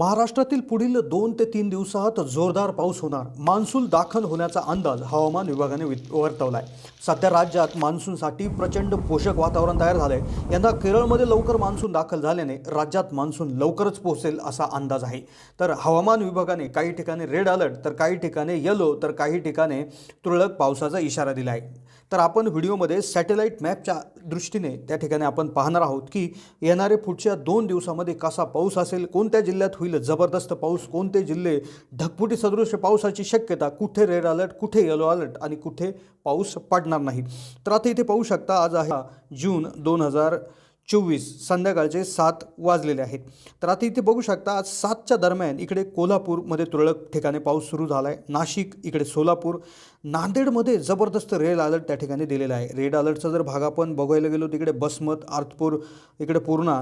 महाराष्ट्रातील पुढील दोन ते तीन दिवसात जोरदार पाऊस होणार. मान्सून दाखल होण्याचा अंदाज हवामान विभागाने वर्तवला आहे सध्या राज्यात मान्सूनसाठी प्रचंड पोषक वातावरण तयार झालं आहे यंदा केरळमध्ये लवकर मान्सून दाखल झाल्याने राज्यात मान्सून लवकरच पोहोचेल असा अंदाज आहे. तर हवामान विभागाने काही ठिकाणी रेड अलर्ट तर काही ठिकाणी येलो तर काही ठिकाणी तुरळक पावसाचा इशारा दिला आहे तर आपण व्हिडिओमध्ये सॅटेलाईट मॅपच्या दृष्टीने त्या ठिकाणी आपण पाहणार आहोत की येणारे पुढच्या दोन दिवसामध्ये कसा पाऊस असेल कोणत्या जिल्ह्यात होईल जबरदस्त पाऊस कोणते जिल्हे ढगफुटी सदृश पावसाची शक्यता कुठे रेड अलर्ट कुठे येलो अलर्ट आणि कुठे पाऊस पडणार नाही. तर आता इथे पाहू शकता आज आहे जून दोन हजार चोवीस संध्याकाळचे सात वाजलेले आहेत. तर आता इथे बघू शकता आज सातच्या दरम्यान इकडे कोल्हापूरमध्ये तुरळक ठिकाणी पाऊस सुरू झाला आहे नाशिक इकडे सोलापूर. नांदेडमध्ये जबरदस्त रेड अलर्ट त्या ठिकाणी दिलेला आहे. रेड अलर्टचा जर भाग आपण बघायला गेलो तिकडे बसमत आर्थपूर इकडे पूर्णा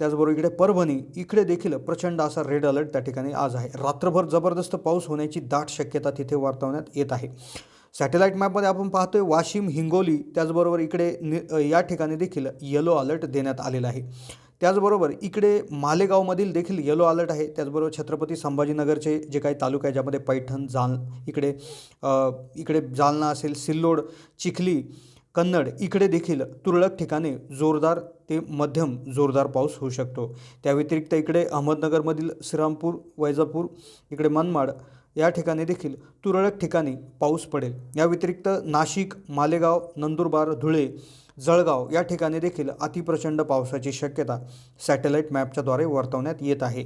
त्याचबरोबर इकडे परभणी इकडे देखील प्रचंड असा रेड अलर्ट त्या ठिकाणी आज आहे. रात्रभर जबरदस्त पाऊस होण्याची दाट शक्यता तिथे वर्तवण्यात येत आहे. सॅटेलाईट मॅपमध्ये आपण पाहतोय वाशिम हिंगोली त्याचबरोबर इकडे नि या ठिकाणी देखील येलो अलर्ट देण्यात आलेला आहे. त्याचबरोबर इकडे मालेगावमधील देखील येलो अलर्ट आहे. त्याचबरोबर छत्रपती संभाजीनगरचे जे काही तालुका आहे ज्यामध्ये पैठण जाल इकडे इकडे जालना असेल सिल्लोड चिखली कन्नड इकडे देखील तुरळक ठिकाणी जोरदार ते मध्यम जोरदार पाऊस होऊ शकतो. त्या व्यतिरिक्त इकडे अहमदनगरमधील श्रीरामपूर वैजापूर इकडे मनमाड या ठिकाणी देखील तुरळक ठिकाणी पाऊस पडेल. या व्यतिरिक्त नाशिक मालेगाव नंदुरबार धुळे जळगाव या ठिकाणी देखील अतिप्रचंड पावसाची शक्यता सॅटेलाईट मॅपच्याद्वारे वर्तवण्यात येत आहे.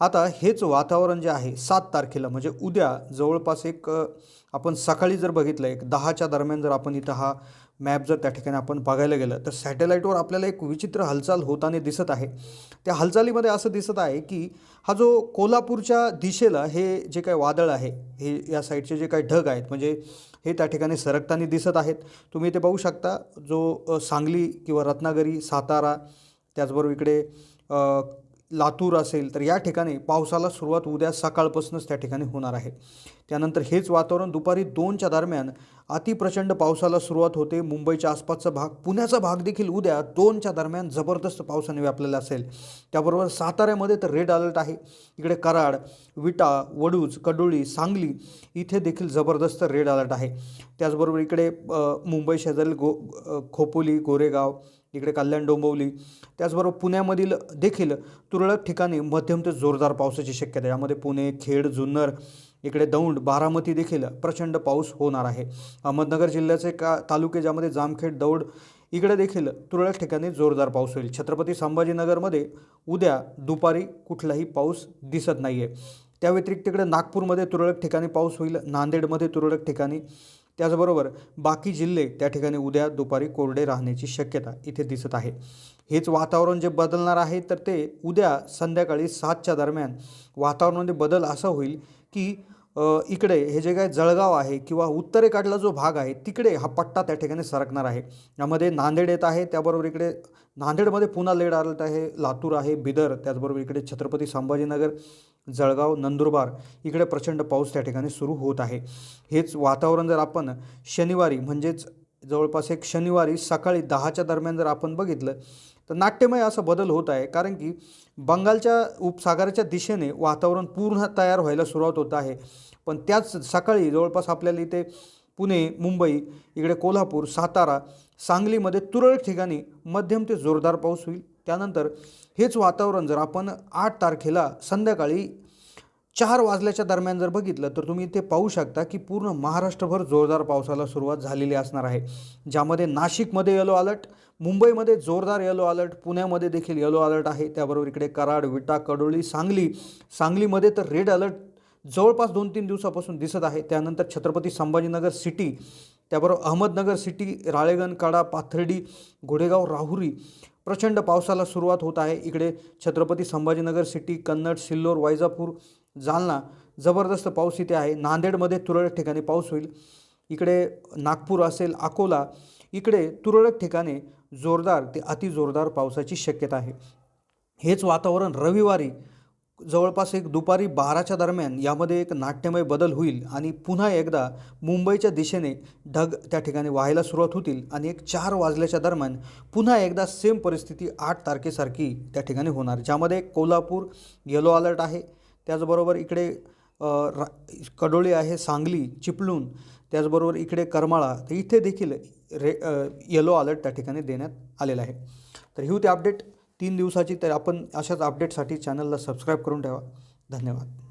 आता हेच वातावरण जे आहे सात तारखेला म्हणजे उद्या जवळपास एक आपण सकाळी जर बघितलं एक दहाच्या दरम्यान जर आपण इथं हा मॅप जर त्या ठिकाणी आपण बघायला गेलं तर सॅटेलाईटवर आपल्याला एक विचित्र हालचाल होताना दिसत आहे. त्या हालचालीमध्ये असं दिसत आहे की हा जो कोल्हापूरच्या दिशेला हे जे काही वादळ आहे हे या साईडचे जे काही ढग आहेत म्हणजे हे त्या ठिकाणी सरकताना दिसत आहेत. तुम्ही इथे बघू शकता जो सांगली किंवा रत्नागिरी सातारा त्याचबरोबर इकडे लातूर असेल तर या ठिकाणी पावसाला सुरुवात उद्या सकाळपासूनच त्या ठिकाणी होणार आहे. त्यानंतर हेच वातावरण दुपारी दोनच्या दरम्यान अतिप्रचंड पावसाला सुरुवात होते. मुंबईच्या आसपासचा भाग पुण्याचा भाग देखील उद्या दोनच्या दरम्यान जबरदस्त पावसाने व्यापलेला असेल. त्याबरोबर साताऱ्यामध्ये तर रेड अलर्ट आहे. इकडे कराड विटा वडूज कडोळी सांगली इथे देखील जबरदस्त रेड अलर्ट आहे. त्याचबरोबर इकडे मुंबई शेजारील गो खोपोली गोरेगाव इकडे कल्याण डोंबवली. त्याचबरोबर पुण्यामधील देखील तुरळक ठिकाणी मध्यम ते जोरदार पावसाची शक्यता यामध्ये पुणे खेड जुन्नर इकडे दौंड बारामती देखील प्रचंड पाऊस होणार आहे. अहमदनगर जिल्ह्याचे का तालुके ज्यामध्ये जामखेड दौड इकडे देखील तुरळक ठिकाणी जोरदार पाऊस होईल. छत्रपती संभाजीनगरमध्ये उद्या दुपारी कुठलाही पाऊस दिसत नाही आहे त्या व्यतिरिक्त इकडे नागपूरमध्ये तुरळक ठिकाणी पाऊस होईल. नांदेडमध्ये तुरळक ठिकाणी त्याचबरोबर बाकी जिल्हे त्या ठिकाणी उद्या दुपारी कोरडे राहण्याची शक्यता इथे दिसत आहे. हेच वातावरण जे बदलणार आहे तर ते उद्या संध्याकाळी सातच्या दरम्यान वातावरणामध्ये बदल असा होईल की इकडे हे जे काय जळगाव आहे किंवा उत्तरेकडला जो भाग आहे तिकडे हा पट्टा त्या ठिकाणी सरकणार आहे. यामध्ये नांदेड येत आहे त्याबरोबर इकडे नांदेडमध्ये पुन्हा लेड आलट आहे लातूर आहे बिदर त्याचबरोबर इकडे छत्रपती संभाजीनगर जळगाव नंदुरबार इकडे प्रचंड पाऊस त्या ठिकाणी सुरू होत आहे. हेच वातावरण जर आपण शनिवारी म्हणजेच जवळपास एक शनिवारी सकाळी दहाच्या दरम्यान जर आपण बघितलं तर नाट्यमय असा बदल होत आहे. कारण की बंगालच्या उपसागराच्या दिशेने वातावरण पूर्ण तयार व्हायला सुरुवात होत आहे. पण त्याच सकाळी जवळपास आपल्याला इथे पुणे मुंबई इकडे कोल्हापूर सातारा सांगलीमध्ये तुरळक ठिकाणी मध्यम ते जोरदार पाऊस होईल. त्यानंतर हेच वातावरण जर आपण आठ तारखेला संध्याकाळी चार वाजल्याच्या दरम्यान जर बघितलं तर तुम्ही इथे पाहू शकता की पूर्ण महाराष्ट्रभर जोरदार पावसाला सुरुवात झालेली असणार आहे. ज्यामध्ये नाशिकमध्ये येलो अलर्ट मुंबईमध्ये जोरदार येलो अलर्ट पुण्यामध्ये देखील येलो अलर्ट आहे. त्याबरोबर इकडे कराड विटा कडोळी सांगली. सांगलीमध्ये तर रेड अलर्ट जवळपास दोन तीन दिवसापासून दिसत आहे. त्यानंतर छत्रपती संभाजीनगर सिटी त्याबरोबर अहमदनगर सिटी राळेगण काडा पाथर्डी घोडेगाव राहुरी प्रचंड पावसाला सुरुवात होत आहे. इकडे छत्रपती संभाजीनगर सिटी कन्नड सिल्लोर वैजापूर जालना जबरदस्त पाऊस इथे आहे. नांदेडमध्ये तुरळक ठिकाणी पाऊस होईल. इकडे नागपूर असेल अकोला इकडे तुरळक ठिकाणी जोरदार ते अतिजोरदार पावसाची शक्यता आहे. हेच वातावरण रविवारी जवळपास एक दुपारी बाराच्या दरम्यान यामध्ये एक नाट्यमय बदल होईल आणि पुन्हा एकदा मुंबईच्या दिशेने ढग त्या ठिकाणी व्हायला सुरुवात होतील आणि एक चार वाजल्याच्या दरम्यान पुन्हा एकदा सेम परिस्थिती आठ तारखेसारखी त्या ठिकाणी होणार. ज्यामध्ये कोल्हापूर येलो अलर्ट आहे. त्याचबरोबर इकडे रा कडोळी आहे सांगली चिपळूण त्याचबरोबर इकडे करमाळा तर इथे देखील रे येलो अलर्ट त्या ठिकाणी देण्यात आलेला आहे. तर ही होती अपडेट तीन दिवसाची तर आपण अशाच अपडेटसाठी चॅनलला सबस्क्राईब करून ठेवा. धन्यवाद.